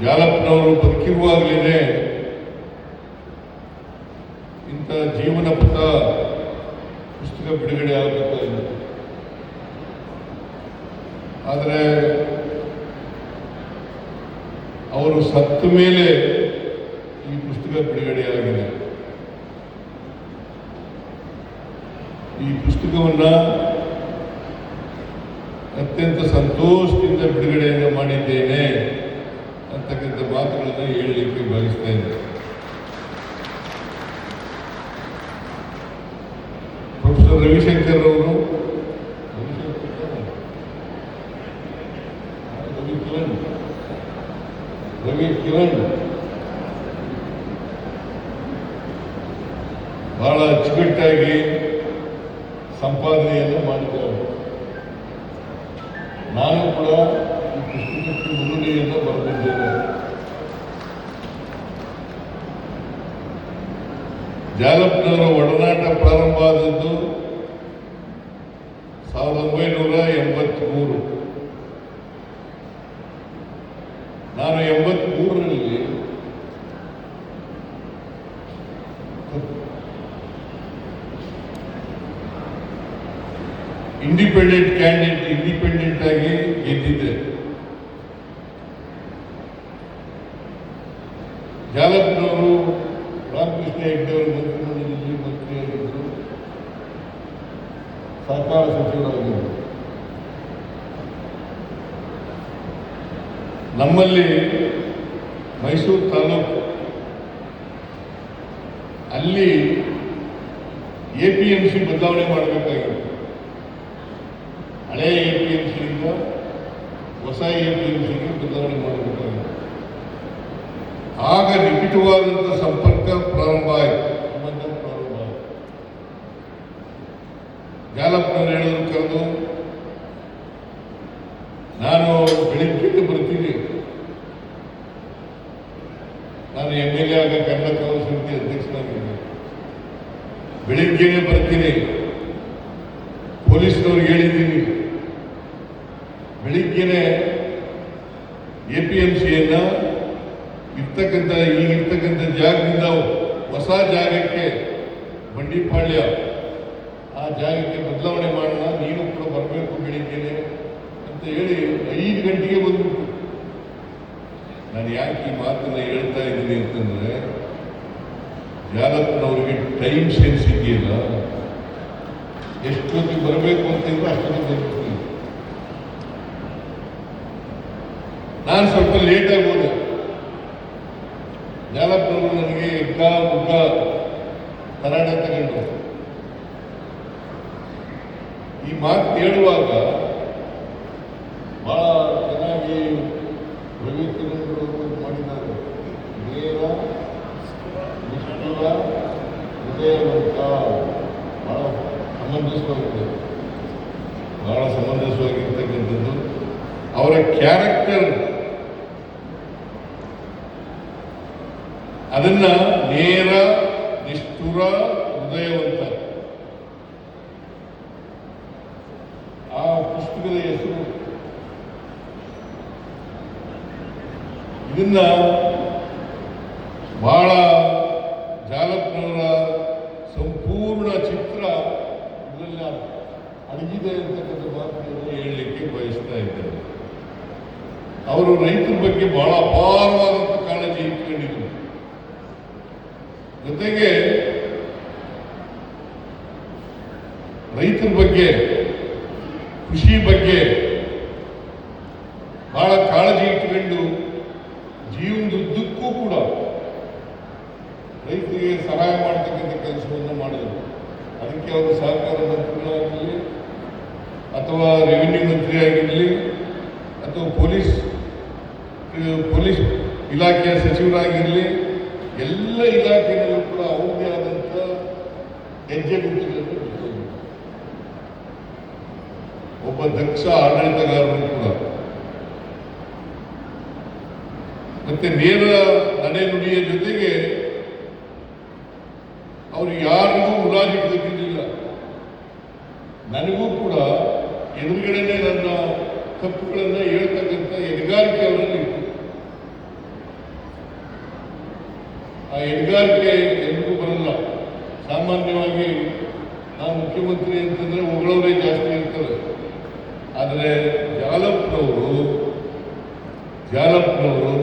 ಜಾಲಪ್ಪನವರು ಬದುಕಿರುವಾಗಲೇ ಇಂಥ ಜೀವನ ಪಥ ಪುಸ್ತಕ ಬಿಡುಗಡೆ ಆಗಬೇಕಾಗಿದೆ ಆದರೆ ಅವರು ಸತ್ತ ಮೇಲೆ ಈ ಪುಸ್ತಕ ಬಿಡುಗಡೆಯಾಗಿದೆ ಈ ಪುಸ್ತಕವನ್ನು ಅತ್ಯಂತ ಸಂತೋಷದಿಂದ ಬಿಡುಗಡೆಯನ್ನು ಮಾಡಿದ್ದೇನೆ. ಅಂತಕ್ಕಂಥ ಮಾತುಗಳನ್ನು ಹೇಳಲಿಕ್ಕೆ ಬಯಸ್ತಾ ಇದ್ದೆ ಪ್ರೊಫೆಸರ್ ರವಿಶಂಕರ್ ಅವರು, ರವಿ ಕಿರಣ್ ರವಿ ಕಿರಣ್, ಬಹಳ ಅಚ್ಚುಕಟ್ಟಾಗಿ ಸಂಪಾದನೆಯನ್ನು ಮಾಡಿದ್ದಾರೆ. ನಾನು ಕೂಡ ಜಾಲಪ್ಪನವರ ಒಡನಾಟ ಪ್ರಾರಂಭ ಆದದ್ದು ಸಾವಿರದ ಒಂಬೈನೂರ ಎಂಬತ್ಮೂರು. ನಾನು ಎಂಬತ್ಮೂರರಲ್ಲಿ ಇಂಡಿಪೆಂಡೆಂಟ್ ಕ್ಯಾಂಡಿಡೇಟ್, ಇಂಡಿಪೆಂಡೆಂಟ್ ಆಗಿ ಗೆದ್ದಿದ್ದೆ. ಜಾಲಪ್ಪನವರು ರಾಮಕೃಷ್ಣ ಹೆಗ್ಡೆ ಅವರು ಇಲ್ಲಿ ಮಂತ್ರಿಯಾಗಿದ್ದರು ನಮ್ಮಲ್ಲಿ ಮೈಸೂರು ತಾಲೂಕು ಅಲ್ಲಿ ಎ ಪಿ ಎಂ ಸಿ ಬದಲಾವಣೆ ಮಾಡಬೇಕಾಗಿತ್ತು ಹಳೆಯ ಎ ಪಿ ಎಂ ಸಿಯಿಂದ ಹೊಸ ಎ ಪಿ ಎಂ ಸಿಗೆ ಬದಲಾವಣೆ ಮಾಡಬೇಕಾಗಿತ್ತು ಆಗ ನಿಕಟವಾದಂಥ ಸಂಪರ್ಕ ಪ್ರಾರಂಭ ಆಯಿತು. ಸಂಬಂಧ ಪ್ರಾರಂಭ ಆಯಿತು. ಜಾಲಪ್ಪನವ್ರು ಹೇಳೋದು ಕರೆದು ನಾನು ಬೆಳಿಗ್ಗೆ ಬರ್ತೀನಿ. ನಾನು ಎಂ ಎಲ್ ಎ ಆಗ ಕನ್ನಡ ಕಾಂಗ್ರೆಸ್ ಸಮಿತಿ ಅಧ್ಯಕ್ಷನಾಗಿದ್ದೆ ಬೆಳಿಗ್ಗೆನೆ ಬರ್ತೀನಿ. ಪೊಲೀಸ್ನವ್ರಿಗೆ ಹೇಳಿದ್ದೀನಿ. ಬೆಳಿಗ್ಗೆನೆ ಎ ಪಿ ಎಂ ಸಿಯನ್ನ ಇರ್ತಕ್ಕಂಥ ಈಗಿರ್ತಕ್ಕಂಥ ಜಾಗದಿಂದ ಹೊಸ ಜಾಗಕ್ಕೆ ಬಂಡಿಪಾಳ್ಯ. ಆ ಜಾಗಕ್ಕೆ ಬದಲಾವಣೆ ಮಾಡೋಣ, ನೀನು ಕೂಡ ಬರಬೇಕು ಬೆಳಿಗ್ಗೆನೆ ಅಂತ ಹೇಳಿ ಐದು ಗಂಟೆಗೆ ಬಂದ್ಬಿಟ್ಟು ನಾನು ಯಾಕೆ ಈ ಮಾತನ್ನು ಹೇಳ್ತಾ ಇದ್ದೀನಿ ಅಂತಂದ್ರೆ ಜಾಗತ್ತಿನವರಿಗೆ ಟೈಮ್ ಸೆನ್ಸ್ ಇದೆಯಲ್ಲ ಎಷ್ಟೊತ್ತಿಗೆ ಬರಬೇಕು ಅಂತಿದ್ರು ಅಷ್ಟೊತ್ತಿಗೆ ಬರ್ತೀನಿ ನಾನು ಸ್ವಲ್ಪ ಲೇಟಾಗಿ ಹೋದೆ. ಜಾಲಪ್ಪನವರು ನನಗೆ ಎಗ್ಗ ಮುಗ್ಗ ಕನ್ನಡ ತಗೊಂಡು. ಈ ಮಾತು ಹೇಳುವಾಗ ಬಹಳ ಚೆನ್ನಾಗಿ ರವಿ ಕಿರಣ್ ಅವರು ಮಾಡಿದ್ದಾರೆ. ನೇರ, ನಿಷ್ಠುರ, ಹೃದಯವಂತ, ಬಹಳ ಸಮಂಜಸವಾಗಿದೆ. ಬಹಳ ಸಮಂಜಸವಾಗಿರ್ತಕ್ಕಂಥದ್ದು. ಅವರ ಕ್ಯಾರೆಕ್ಟರ್ ಅದನ್ನ ನೇರ, ನಿಷ್ಠುರ, ಹೃದಯವಂತ. ಆ ಪುಸ್ತಕದ ಹೆಸರು. ಇದನ್ನ ಬಹಳ ಜಾಲಪ್ಪನವರ ಸಂಪೂರ್ಣ ಚಿತ್ರ ಇದರಲ್ಲ ಅಡಗಿದೆ ಅಂತಕ್ಕಂಥ ಮಾತುಗಳನ್ನು ಹೇಳಲಿಕ್ಕೆ ಬಯಸ್ತಾ ಇದ್ದಾರೆ. ಅವರು ರೈತರ ಬಗ್ಗೆ ಬಹಳ ಅಪಾರವಾದಂಥ ಕಾಳಜಿ ಇಟ್ಕೊಂಡಿದ್ರು. ಜೊತೆಗೆ ರೈತರ ಬಗ್ಗೆ, ಕೃಷಿ ಬಗ್ಗೆ ಬಹಳ ಕಾಳಜಿ ಇಟ್ಟುಕೊಂಡು ಜೀವನದುದ್ದಕ್ಕೂ ಕೂಡ ರೈತರಿಗೆ ಸಹಾಯ ಮಾಡ್ತಕ್ಕಂಥ ಕೆಲಸವನ್ನು ಮಾಡಿದರು. ಅದಕ್ಕೆ ಅವರು ಸಹಕಾರ ಮಂತ್ರಿಗಳಾಗಿರಲಿ ಅಥವಾ ರೆವಿನ್ಯೂ ಮಂತ್ರಿ ಆಗಿರಲಿ, ಅಥವಾ ಪೊಲೀಸ್ ಪೊಲೀಸ್ ಇಲಾಖೆಯ ಸಚಿವರಾಗಿರಲಿ, ಎಲ್ಲ ಇಲಾಖೆಯಲ್ಲೂ ಕೂಡ ಅವ್ರದ್ದೇ ಆದಂಥ ಹೆಜ್ಜೆ ಗುರುತುಗಳನ್ನು. ಒಬ್ಬ ದಕ್ಷ ಆಡಳಿತಗಾರರು ಕೂಡ ಮತ್ತೆ ನೇರ ನಡೆನುಡಿಯ ಜೊತೆಗೆ ಅವರು ಯಾರಿಗೂ ಗೊತ್ತಿರಲಿಲ್ಲ ನನಗೂ ಕೂಡ ಎದುರುಗಡೆನೆ ನನ್ನ ತಪ್ಪುಗಳನ್ನ ಹೇಳ್ತಕ್ಕಂಥ ಎದುಗಾರಿಕೆ ಅವರಲ್ಲಿ ಇತ್ತು ಆ ಬರಲ್ಲ ಸಾಮಾನ್ಯವಾಗಿ ನಾವು ಮುಖ್ಯಮಂತ್ರಿ ಅಂತಂದ್ರೆ ಉಗಳವರೇ ಜಾಸ್ತಿ ಇರ್ತಾರೆ ಆದರೆ ಜಾಲಪ್ನವರು ಜಾಲಪ್ನವರು